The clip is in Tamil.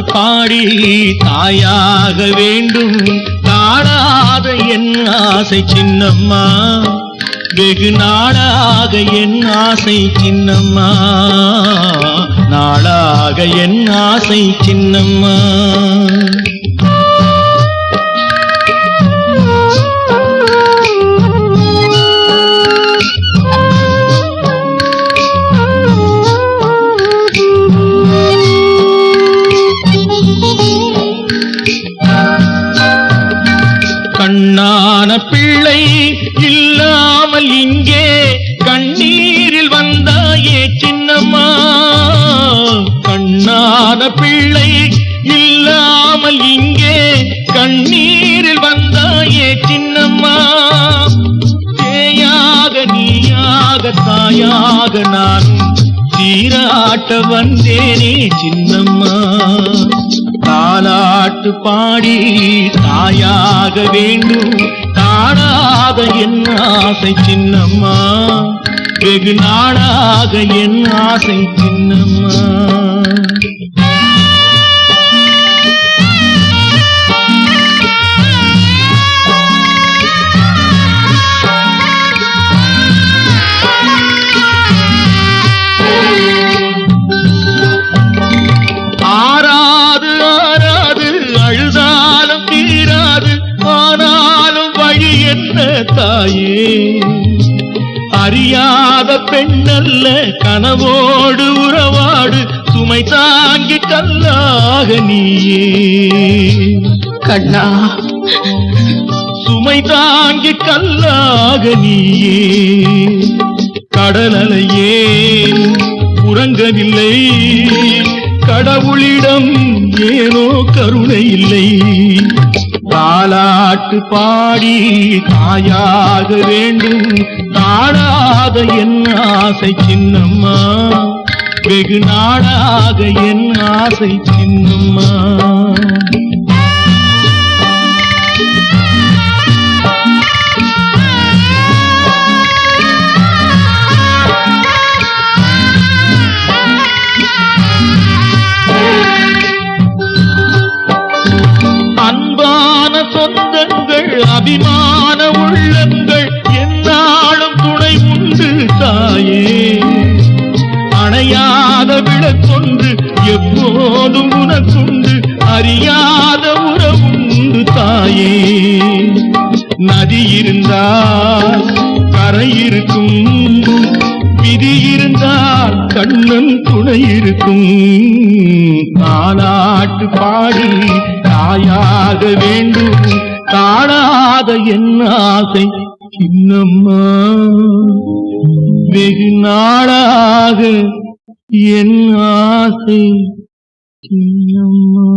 பாடி தாயாக வேண்டும். தாழாத என் ஆசை சின்னம்மா. வெகு நாளாக என் ஆசை சின்னம்மா. நாளாக என் ஆசை சின்னம்மா. கண்ணான பிள்ளை இல்லாமல் இங்கே கண்ணீரில் வந்தாயே சின்னம்மா. கண்ணான பிள்ளை இல்லாமல் இங்கே கண்ணீரில் வந்தாயே சின்னம்மா. தேயாக நீயாக தாயாக நான் சீராட்ட வந்தேனே சின்னம்மா. தாலாட்டு பாடி தாயாக வேண்டும். தாடாத என் ஆசை சின்னம்மா. வெகு நாளாக என் ஆசை சின்னம்மா. என்ன தாயே? அறியாத பெண்ணல்ல கனவோடு உறவாடு சுமை தாங்கி கல்லாக நீயே. கண்ணா. சுமை தாங்கி கல்லாக நீயே. கடலலையே உறங்கவில்லை. கடவுளிடம் ஏனோ கருணை இல்லை. தாலாட்டு பாடி தாயாக வேண்டும். தாழாத என் ஆசை சின்னம்மா. வெகு நாடாக என் ஆசை சின்னம்மா. சொந்தங்கள் அபிமான உள்ளங்கள் என்னாலும் துணை உண்டு தாயே. அணையாத விளக்கொன்று எப்போதும் உனக்குண்டு அறியாத உறவுண்டு தாயே. நதி இருந்தால் கரை இருக்கும் விதி இருந்தால் கண்ணன் துணை இருக்கும். தாலாட்டு பாடி தாயாக வேண்டும் காணாத என் ஆசை சின்னம்மா வெகு நாளாக என் ஆசை சின்னம்மா